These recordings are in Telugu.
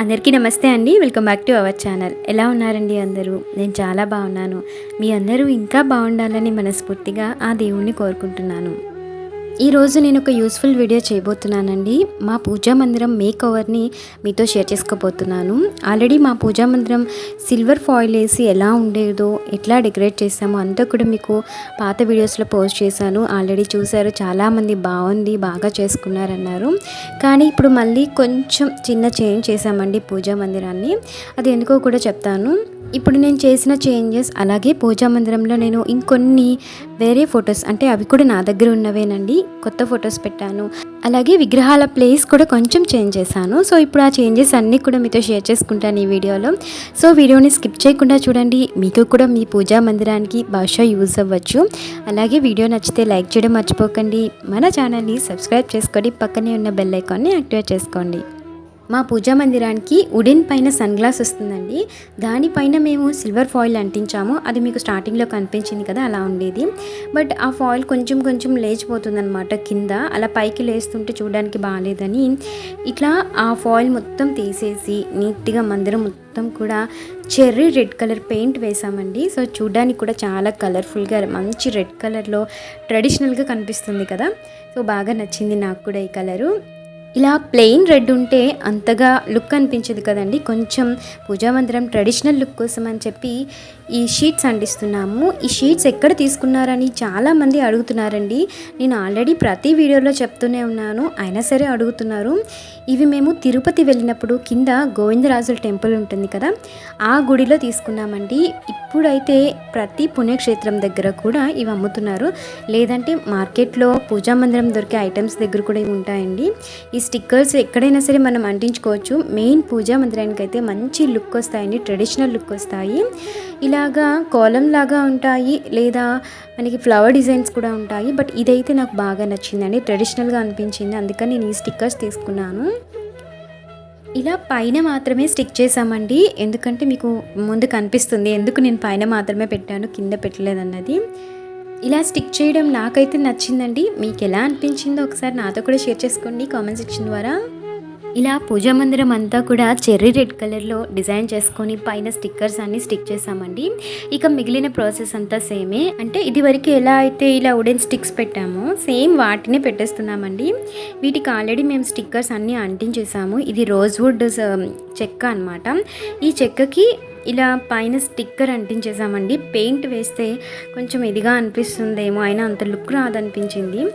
అందరికీ నమస్తే అండి. Welcome back to our channel. ఎలా ఉన్నారండి అందరూ? నేను చాలా బాగున్నాను. మీ అందరూ ఇంకా బాగుండాలని మనస్ఫూర్తిగా ఆ దేవుణ్ణి కోరుకుంటున్నాను. ఈరోజు నేను ఒక యూస్ఫుల్ వీడియో చేయబోతున్నానండి. మా పూజా మందిరం మేక్ ఓవర్ని మీతో షేర్ చేసుకోబోతున్నాను. ఆల్రెడీ మా పూజా మందిరం సిల్వర్ ఫాయిల్ వేసి ఎలా ఉండేదో ఎట్లా డెకరేట్ చేసామో అంతా కూడా మీకు పాత వీడియోస్లో పోస్ట్ చేశాను. ఆల్రెడీ చూశారు చాలామంది బాగుంది బాగా చేసుకున్నారన్నారు. కానీ ఇప్పుడు మళ్ళీ కొంచెం చిన్న చేంజ్ చేశామండి పూజా మందిరాన్ని. అది ఎందుకో కూడా చెప్తాను. ఇప్పుడు నేను చేసిన చేంజెస్ అలాగే పూజా మందిరంలో నేను ఇంకొన్ని వేరే ఫొటోస్ అంటే అవి కూడా నా దగ్గర ఉన్నవేనండి కొత్త ఫొటోస్ పెట్టాను. అలాగే విగ్రహాల ప్లేస్ కూడా కొంచెం చేంజ్ చేశాను. సో ఇప్పుడు ఆ చేంజెస్ అన్నీ కూడా మీతో షేర్ చేసుకుంటాను ఈ వీడియోలో. సో వీడియోని స్కిప్ చేయకుండా చూడండి. మీకు కూడా మీ పూజా మందిరానికి భాష యూజ్ అవ్వచ్చు. అలాగే వీడియో నచ్చితే లైక్ చేయడం మర్చిపోకండి. మన ఛానల్ని సబ్స్క్రైబ్ చేసుకోండి పక్కనే ఉన్న బెల్ ఐకాన్ని యాక్టివేట్ చేసుకోండి. మా పూజా మందిరానికి వుడెన్ పైన సన్ గ్లాస్ వస్తుందండి. దానిపైన మేము సిల్వర్ ఫాయిల్ అంటించాము. అది మీకు స్టార్టింగ్లో కనిపించింది కదా అలా ఉండేది. బట్ ఆ ఫాయిల్ కొంచెం కొంచెం లేచిపోతుందన్నమాట కింద. అలా పైకి లేస్తుంటే చూడడానికి బాగాలేదని ఇట్లా ఆ ఫాయిల్ మొత్తం తీసేసి నీట్గా మందిరం మొత్తం కూడా చెర్రీ రెడ్ కలర్ పెయింట్ వేసామండి. సో చూడడానికి కూడా చాలా కలర్ఫుల్గా మంచి రెడ్ కలర్లో ట్రెడిషనల్గా కనిపిస్తుంది కదా. సో బాగా నచ్చింది నాకు కూడా ఈ కలరు. ఇలా ప్లెయిన్ రెడ్ ఉంటే అంతగా లుక్ అనిపించదు కదండి. కొంచెం పూజా మందిరం ట్రెడిషనల్ లుక్ కోసం అని చెప్పి ఈ షీట్స్ అందిస్తున్నాము ఈ షీట్స్ ఎక్కడ తీసుకున్నారని చాలామంది అడుగుతున్నారండి. నేను ఆల్రెడీ ప్రతి వీడియోలో చెప్తూనే ఉన్నాను. అయినా సరే అడుగుతున్నారు. ఇవి మేము తిరుపతి వెళ్ళినప్పుడు కింద గోవిందరాజుల టెంపుల్ ఉంటుంది కదా ఆ గుడిలో తీసుకున్నామండి. ఇప్పుడైతే ప్రతి పుణ్యక్షేత్రం దగ్గర కూడా ఇవి అమ్ముతున్నారు. లేదంటే మార్కెట్లో పూజా మందిరం దొరికే ఐటమ్స్ దగ్గర కూడా ఇవి ఉంటాయండి. ఈ స్టిక్కర్స్ ఎక్కడైనా సరే మనం అంటించుకోవచ్చు. మెయిన్ పూజా మందిరానికి అయితే మంచి లుక్ వస్తాయండి ట్రెడిషనల్ లుక్ వస్తాయి. ఇలాగా కోలం లాగా ఉంటాయి లేదా మనకి ఫ్లవర్ డిజైన్స్ కూడా ఉంటాయి బట్ ఇదైతే నాకు బాగా నచ్చిందండి. ట్రెడిషనల్గా అనిపించింది. అందుకని నేను ఈ స్టిక్కర్స్ తీసుకున్నాను. ఇలా పైన మాత్రమే స్టిక్ చేసామండి ఎందుకంటే మీకు ముందు కనిపిస్తుంది. ఎందుకు నేను పైన మాత్రమే పెట్టాను కింద పెట్టలేదన్నది. ఇలా స్టిక్ చేయడం నాకైతే నచ్చిందండి. మీకు ఎలా అనిపించిందో ఒకసారి నాతో కూడా షేర్ చేసుకోండి కామెంట్ సెక్షన్ ద్వారా. ఇలా పూజా మందిరం అంతా కూడా చెర్రీ రెడ్ కలర్లో డిజైన్ చేసుకొని పైన స్టిక్కర్స్ అన్ని స్టిక్ చేసామండి ఇక మిగిలిన ప్రాసెస్ అంతా సేమే. అంటే ఇది వరకు ఎలా అయితే ఇలా వుడెన్ స్టిక్స్ పెట్టామో సేమ్ వాటినే పెట్టేస్తున్నామండి. వీటికి ఆల్రెడీ మేము స్టిక్కర్స్ అన్నీ అంటించేసాము. ఇది రోజ్వుడ్ చెక్క అనమాట ఈ చెక్కకి ఇలా పైన స్టిక్కర్ అంటించేసామండి. పెయింట్ వేస్తే కొంచెం ఇదిగా అనిపిస్తుందేమో అయినా అంత లుక్ రాదనిపించింది.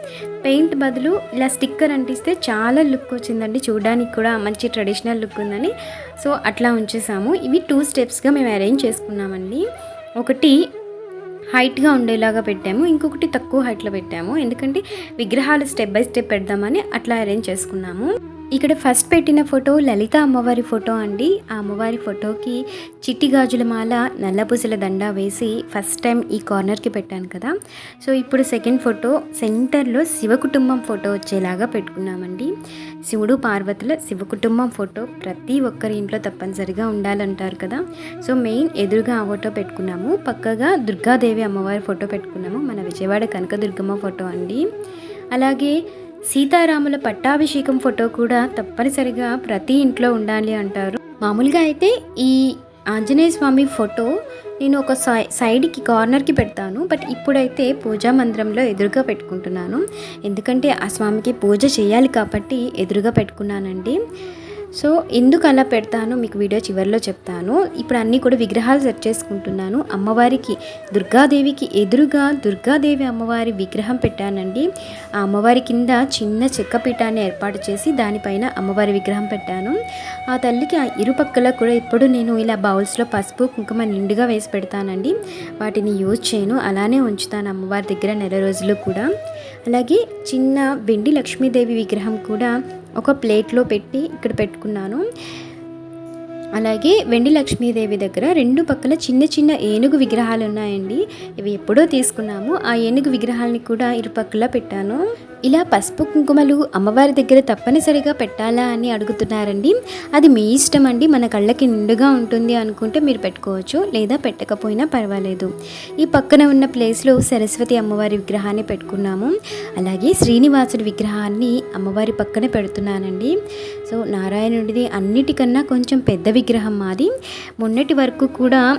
పెయింట్ బదులు ఇలా స్టిక్కర్ అంటిస్తే చాలా లుక్ వచ్చిందండి. చూడడానికి కూడా మంచి ట్రెడిషనల్ లుక్ ఉందని. సో అట్లా ఉంచేసాము. ఇవి టూ స్టెప్స్గా మేము అరేంజ్ చేసుకున్నామండి. ఒకటి హైట్గా ఉండేలాగా పెట్టాము. ఇంకొకటి తక్కువ హైట్లో పెట్టాము. ఎందుకంటే విగ్రహాలు స్టెప్ బై స్టెప్ పెడదామని అట్లా అరేంజ్ చేసుకున్నాము. ఇక్కడ ఫస్ట్ పెట్టిన ఫోటో లలిత అమ్మవారి ఫోటో అండి. ఆ అమ్మవారి ఫోటోకి చిట్టి గాజుల మాల నల్లపూసల దండ వేసి ఫస్ట్ టైం ఈ కార్నర్కి పెట్టాను కదా. సో ఇప్పుడు సెకండ్ ఫోటో సెంటర్లో శివ కుటుంబం ఫోటో వచ్చేలాగా పెట్టుకున్నామండి. శివుడు పార్వతుల శివ కుటుంబం ఫోటో ప్రతి ఒక్కరి ఇంట్లో తప్పనిసరిగా ఉండాలంటారు కదా. సో మెయిన్ ఎదురుగా ఆ ఫోటో పెట్టుకున్నాము. పక్కగా దుర్గాదేవి అమ్మవారి ఫోటో పెట్టుకున్నాము. మన విజయవాడ కనకదుర్గమ్మ ఫోటో అండి. అలాగే సీతారాముల పట్టాభిషేకం ఫోటో కూడా తప్పనిసరిగా ప్రతి ఇంట్లో ఉండాలి అంటారు. మామూలుగా అయితే ఈ ఆంజనేయ స్వామి ఫోటో నేను ఒక సై సైడ్కి కార్నర్కి పెడతాను. బట్ ఇప్పుడైతే పూజా మందిరంలో ఎదురుగా పెట్టుకుంటున్నాను. ఎందుకంటే ఆ స్వామికి పూజ చేయాలి కాబట్టి ఎదురుగా పెట్టుకున్నానండి. సో ఎందుకు అలా పెడతానో మీకు వీడియో చివరిలో చెప్తాను. ఇప్పుడు అన్నీ కూడా విగ్రహాలు సెట్ చేసుకుంటున్నాను. అమ్మవారికి దుర్గాదేవికి ఎదురుగా దుర్గాదేవి అమ్మవారి విగ్రహం పెట్టానండి. ఆ అమ్మవారి కింద చిన్న చెక్క పీఠాన్ని ఏర్పాటు చేసి దానిపైన అమ్మవారి విగ్రహం పెట్టాను. ఆ తల్లికి ఆ ఇరుపక్కల కూడా ఇప్పుడు నేను ఇలా బౌల్స్లో పసుపు కుంకుమ నిండుగా వేసి పెడతానండి. వాటిని యూజ్ చేయను. అలానే ఉంచుతాను అమ్మవారి దగ్గర నెల రోజులు కూడా. అలాగే చిన్న వెండి లక్ష్మీదేవి విగ్రహం కూడా ఒక ప్లేట్లో పెట్టి ఇక్కడ పెట్టుకున్నాను. అలాగే వెండి లక్ష్మీదేవి దగ్గర రెండు పక్కల చిన్న చిన్న ఏనుగు విగ్రహాలు ఉన్నాయండి. ఇవి ఎప్పుడో తీసుకున్నాము. ఆ ఏనుగు విగ్రహాలని కూడా ఇరుపక్కల పెట్టాను. ఇలా పసుపు కుంకుమలు అమ్మవారి దగ్గర తప్పనిసరిగా పెట్టాలా అని అడుగుతున్నారండి. అది మీ ఇష్టం అండి. మన కళ్ళకి నిండుగా ఉంటుంది అనుకుంటే మీరు పెట్టుకోవచ్చు. లేదా పెట్టకపోయినా పర్వాలేదు. ఈ పక్కన ఉన్న ప్లేస్లో సరస్వతి అమ్మవారి విగ్రహాన్ని పెట్టుకున్నాము. అలాగే శ్రీనివాసుడి విగ్రహాన్ని అమ్మవారి పక్కన పెడుతున్నానండి. సో నారాయణుడిది అన్నిటికన్నా కొంచెం పెద్ద విగ్రహం మాది. మొన్నటి వరకు కూడా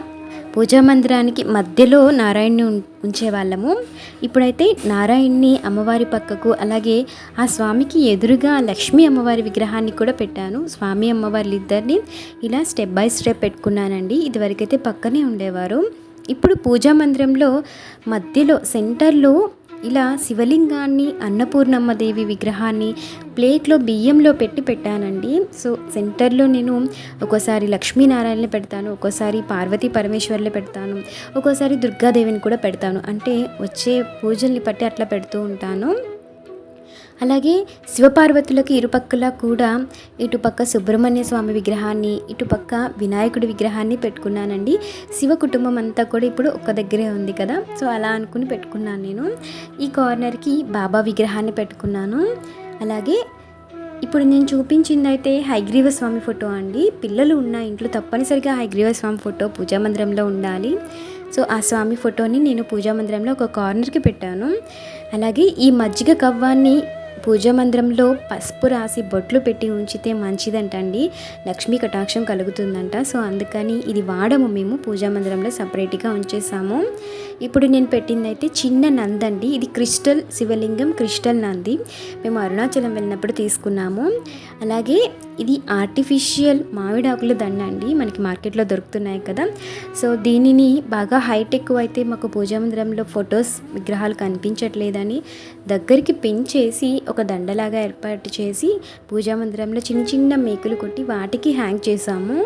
పూజా మందిరానికి మధ్యలో నారాయణ్ని ఉం- ఉంచేవాళ్ళము. ఇప్పుడైతే నారాయణ్ని అమ్మవారి పక్కకు అలాగే ఆ స్వామికి ఎదురుగా లక్ష్మీ అమ్మవారి విగ్రహాన్ని కూడా పెట్టాను. స్వామి అమ్మవార్లు ఇద్దరిని ఇలా స్టెప్ బై స్టెప్ పెట్టుకున్నానండి. ఇదివరకైతే పక్కనే ఉండేవారు. ఇప్పుడు పూజా మందిరంలో మధ్యలో సెంటర్లో ఇలా శివలింగాన్ని అన్నపూర్ణమ్మ దేవి విగ్రహాన్ని ప్లేట్లో బియ్యంలో పెట్టి పెట్టానండి. సో సెంటర్లో నేను ఒక్కోసారి లక్ష్మీనారాయణని పెడతాను ఒక్కోసారి పార్వతీ పరమేశ్వర్లు పెడతాను ఒక్కోసారి దుర్గాదేవిని కూడా పెడతాను. అంటే వచ్చే పూజల్ని బట్టి అట్లా పెడుతూ ఉంటాను. అలాగే శివపార్వతులకు ఇరుపక్కల కూడా ఇటుపక్క సుబ్రహ్మణ్య స్వామి విగ్రహాన్ని ఇటుపక్క వినాయకుడి విగ్రహాన్ని పెట్టుకున్నానండి. శివ కుటుంబం అంతా కూడా ఇప్పుడు ఒక్క దగ్గరే ఉంది కదా. సో అలా అనుకుని పెట్టుకున్నాను నేను. ఈ కార్నర్కి బాబా విగ్రహాన్ని పెట్టుకున్నాను. అలాగే ఇప్పుడు నేను చూపించింది అయితే హైగ్రీవ స్వామి ఫోటో అండి. పిల్లలు ఉన్న ఇంట్లో తప్పనిసరిగా హైగ్రీవ స్వామి ఫోటో పూజా మందిరంలో ఉండాలి. సో ఆ స్వామి ఫోటోని నేను పూజా మందిరంలో ఒక కార్నర్కి పెట్టాను. అలాగే ఈ మజ్జిగ కవ్వాన్ని పూజా మందిరంలో పసుపు రాసి బొట్లు పెట్టి ఉంచితే మంచిదంటండి. లక్ష్మీ కటాక్షం కలుగుతుందంట. సో అందుకని ఇది వాడము మేము పూజా మందిరంలో సపరేట్గా ఉంచేసాము. ఇప్పుడు నేను పెట్టింది అయితే చిన్న నందండి. ఇది క్రిస్టల్ శివలింగం క్రిస్టల్ నంది. మేము అరుణాచలం వెళ్ళినప్పుడు తీసుకున్నాము. అలాగే ఇది ఆర్టిఫిషియల్ మామిడాకుల దండ అండి. మనకి మార్కెట్లో దొరుకుతున్నాయి కదా. సో దీనిని బాగా హైటెక్ అయితే మాకు పూజా మందిరంలో ఫొటోస్ విగ్రహాలు కనిపించట్లేదని దగ్గరికి పెంచేసి ఒక ఒక దండలాగా ఏర్పాటు చేసి పూజా మందిరంలో చిన్న చిన్న మేకులు కొట్టి వాటికి హ్యాంగ్ చేసాము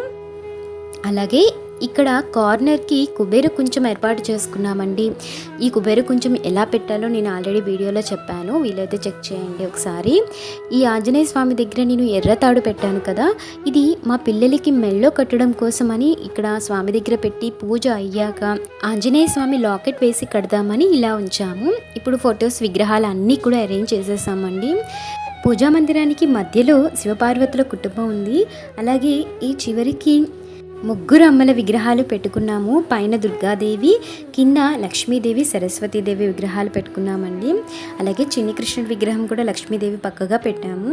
అలాగే ఇక్కడ కార్నర్కి కుబేర కొంచెం ఏర్పాటు చేసుకున్నామండి. ఈ కుబేర కొంచెం ఎలా పెట్టాలో నేను ఆల్రెడీ వీడియోలో చెప్పాను. వీలైతే చెక్ చేయండి ఒకసారి. ఈ ఆంజనేయ స్వామి దగ్గర నేను ఎర్రతాడు పెట్టాను కదా. ఇది మా పిల్లలకి మెళ్ళో కట్టడం కోసమని ఇక్కడ స్వామి దగ్గర పెట్టి పూజ అయ్యాక ఆంజనేయ స్వామి లాకెట్ వేసి కడదామని ఇలా ఉంచాము. ఇప్పుడు ఫొటోస్ విగ్రహాలు అన్నీ కూడా అరేంజ్ చేసేసామండి. పూజా మందిరానికి మధ్యలో శివపార్వతుల కుటుంబం ఉంది. అలాగే ఈ చివరికి ముగ్గురు అమ్మల విగ్రహాలు పెట్టుకున్నాము. పైన దుర్గాదేవి కింద లక్ష్మీదేవి సరస్వతీదేవి విగ్రహాలు పెట్టుకున్నామండి. అలాగే చిన్ని కృష్ణుడి విగ్రహం కూడా లక్ష్మీదేవి పక్కగా పెట్టాము.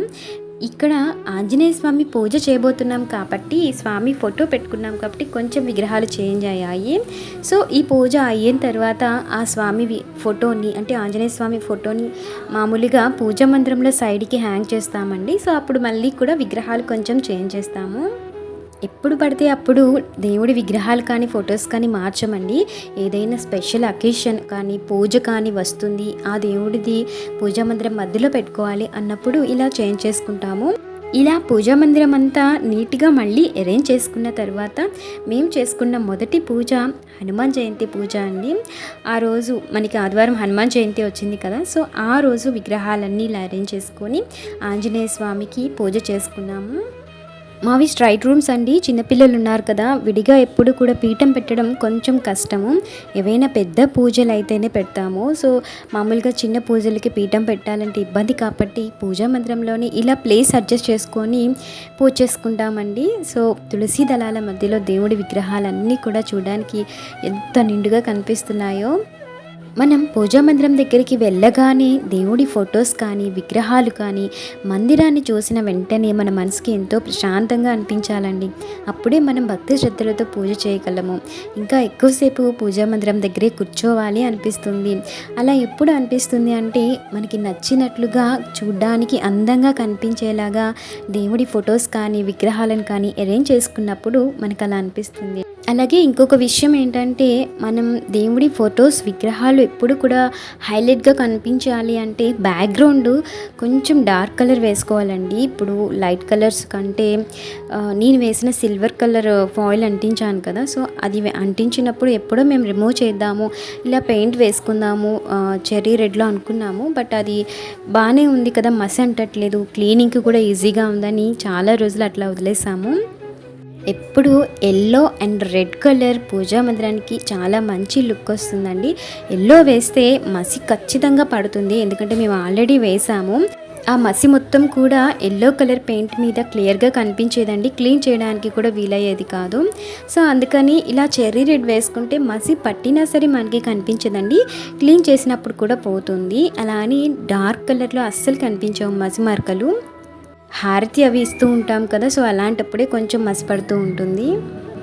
ఇక్కడ ఆంజనేయ స్వామి పూజ చేయబోతున్నాం కాబట్టి స్వామి ఫోటో పెట్టుకున్నాం కాబట్టి కొంచెం విగ్రహాలు చేంజ్ అయ్యాయి. సో ఈ పూజ అయిన తర్వాత ఆ స్వామి ఫోటోని అంటే ఆంజనేయ స్వామి ఫోటోని మామూలుగా పూజ మందిరంలో సైడ్కి హ్యాంగ్ చేస్తామండి. సో అప్పుడు మళ్ళీ కూడా విగ్రహాలు కొంచెం చేంజ్ చేస్తాము. ఎప్పుడు పడితే అప్పుడు దేవుడి విగ్రహాలు కానీ ఫొటోస్ కానీ మార్చమండి. ఏదైనా స్పెషల్ అకేషన్ కానీ పూజ కానీ వస్తుంది. ఆ దేవుడిది పూజా మందిరం మధ్యలో పెట్టుకోవాలి అన్నప్పుడు ఇలా చేంజ్ చేసుకుంటాము. ఇలా పూజా మందిరం అంతా నీట్గా మళ్ళీ అరేంజ్ చేసుకున్న తర్వాత మేము చేసుకున్న మొదటి పూజ హనుమాన్ జయంతి పూజ అండి. ఆ రోజు మనకి ఆదివారం హనుమాన్ జయంతి వచ్చింది కదా సో ఆ రోజు విగ్రహాలన్నీ ఇలా అరేంజ్ చేసుకొని ఆంజనేయ స్వామికి పూజ చేసుకున్నాము. మావి స్ట్రైట్ రూమ్స్ అండి. చిన్నపిల్లలు ఉన్నారు కదా. విడిగా ఎప్పుడు కూడా పీఠం పెట్టడం కొంచెం కష్టము. ఏవైనా పెద్ద పూజలు అయితేనే పెడతాము. సో మామూలుగా చిన్న పూజలకి పీఠం పెట్టాలంటే ఇబ్బంది కాబట్టి పూజా మందిరంలోని ఇలా ప్లేస్ అడ్జస్ట్ చేసుకొని పూజ చేసుకుంటామండి. సో తులసి దళాల మధ్యలో దేవుడి విగ్రహాలన్నీ కూడా చూడడానికి ఎంత నిండుగా కనిపిస్తున్నాయో. మనం పూజా మందిరం దగ్గరికి వెళ్ళగానే దేవుడి ఫొటోస్ కానీ విగ్రహాలు కానీ మందిరాన్ని చూసిన వెంటనే మన మనసుకి ఎంతో ప్రశాంతంగా అనిపించాలండి. అప్పుడే మనం భక్తి శ్రద్ధలతో పూజ చేయగలము. ఇంకా ఎక్కువసేపు పూజా మందిరం దగ్గరే కూర్చోవాలి అనిపిస్తుంది. అలా ఎప్పుడు అనిపిస్తుంది అంటే మనకి నచ్చినట్లుగా చూడ్డానికి అందంగా కనిపించేలాగా దేవుడి ఫొటోస్ కానీ విగ్రహాలను కానీ అరేంజ్ చేసుకున్నప్పుడు మనకు అలా అనిపిస్తుంది. అలాగే ఇంకొక విషయం ఏంటంటే మనం దేవుడి ఫొటోస్ విగ్రహాలు ఎప్పుడు కూడా హైలైట్గా కనిపించాలి అంటే బ్యాక్గ్రౌండ్ కొంచెం డార్క్ కలర్ వేసుకోవాలండి. ఇప్పుడు లైట్ కలర్స్ కంటే నేను వేసిన సిల్వర్ కలర్ ఫాయిల్ అంటించాను కదా సో అది అంటించినప్పుడు ఎప్పుడో మేము రిమూవ్ చేద్దాము ఇలా పెయింట్ వేసుకుందాము చెర్రీ రెడ్లో అనుకున్నాము బట్ అది బాగానే ఉంది కదా మసి అంటట్లేదు క్లీనింగ్కి కూడా ఈజీగా ఉందని చాలా రోజులు అట్లా వదిలేసాము. ఎప్పుడు yellow and red colour puja మందిరానికి చాలా మంచి లుక్ వస్తుందండి. ఎల్లో వేస్తే మసి ఖచ్చితంగా పడుతుంది. ఎందుకంటే మేము ఆల్రెడీ వేసాము. ఆ మసి మొత్తం కూడా ఎల్లో కలర్ పెయింట్ మీద క్లియర్గా కనిపించేదండి. క్లీన్ చేయడానికి కూడా వీలయ్యేది కాదు. సో అందుకని ఇలా చెర్రీ రెడ్ వేసుకుంటే మసి పట్టినా సరే మనకి కనిపించదండి. క్లీన్ చేసినప్పుడు కూడా పోతుంది. అలా అని డార్క్ కలర్లో అస్సలు కనిపించవు మసి మరకలు. హారతి అవి ఇస్తూ ఉంటాం కదా సో అలాంటప్పుడే కొంచెం మసపడుతూ ఉంటుంది.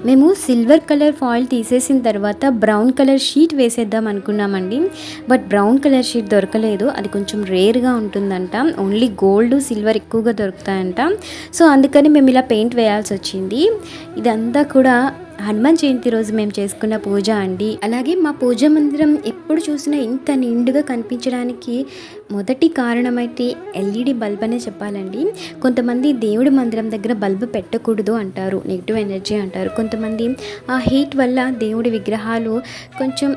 మేము సిల్వర్ కలర్ ఫాయిల్ తీసేసిన తర్వాత బ్రౌన్ కలర్ షీట్ వేసేద్దాం అనుకున్నామండి. బట్ బ్రౌన్ కలర్ షీట్ దొరకలేదు. అది కొంచెం రేర్గా ఉంటుందంట. ఓన్లీ గోల్డ్ సిల్వర్ ఎక్కువగా దొరుకుతాయంట. సో అందుకని మేము ఇలా పెయింట్ వేయాల్సి వచ్చింది. ఇదంతా కూడా హనుమాన్ జయంతి రోజు మేము చేసుకున్న పూజ అండి. అలాగే మా పూజ మందిరం ఎప్పుడు చూసినా ఇంత నిండుగా కనిపించడానికి మొదటి కారణమైతే ఎల్ఈడి బల్బ్ అనే చెప్పాలండి. కొంతమంది దేవుడి మందిరం దగ్గర బల్బ్ పెట్టకూడదు అంటారు నెగిటివ్ ఎనర్జీ అంటారు. కొంతమంది ఆ హీట్ వల్ల దేవుడి విగ్రహాలు కొంచెం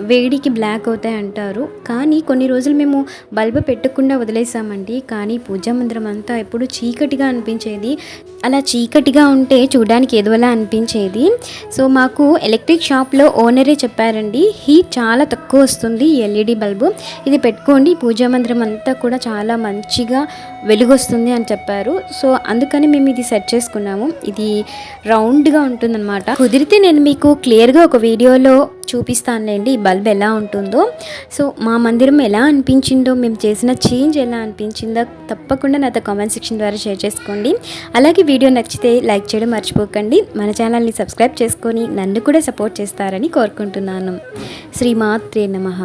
వేడికి బ్లాక్ అవుతాయి అంటారు. కానీ కొన్ని రోజులు మేము బల్బ్ పెట్టకుండా వదిలేసామండి. కానీ పూజా మందిరం అంతా ఎప్పుడు చీకటిగా అనిపించేది. అలా చీకటిగా ఉంటే చూడడానికి ఏదోలా అనిపించేది? సో మాకు ఎలక్ట్రిక్ షాప్లో ఓనరే చెప్పారండి. హీట్ చాలా తక్కువ వస్తుంది ఎల్ఈడి బల్బు. ఇది పెట్టుకోండి పూజా మందిరం అంతా కూడా చాలా మంచిగా వెలుగొస్తుంది అని చెప్పారు. సో అందుకని మేము ఇది సెట్ చేసుకున్నాము. ఇది రౌండ్గా ఉంటుందన్నమాట. కుదిరితే నేను మీకు క్లియర్గా ఒక వీడియోలో చూపిస్తానులేండి ఈ బల్బ్ ఎలా ఉంటుందో. సో మా మందిరం ఎలా అనిపించిందో మేము చేసిన చేంజ్ ఎలా అనిపించిందో తప్పకుండా నాతో కామెంట్ సెక్షన్ ద్వారా షేర్ చేసుకోండి. అలాగే వీడియో నచ్చితే లైక్ చేయడం మర్చిపోకండి. మన ఛానల్ని సబ్స్క్రైబ్ చేసుకొని నన్ను కూడా సపోర్ట్ చేస్తారని కోరుకుంటున్నాను. శ్రీమాత్రే నమః.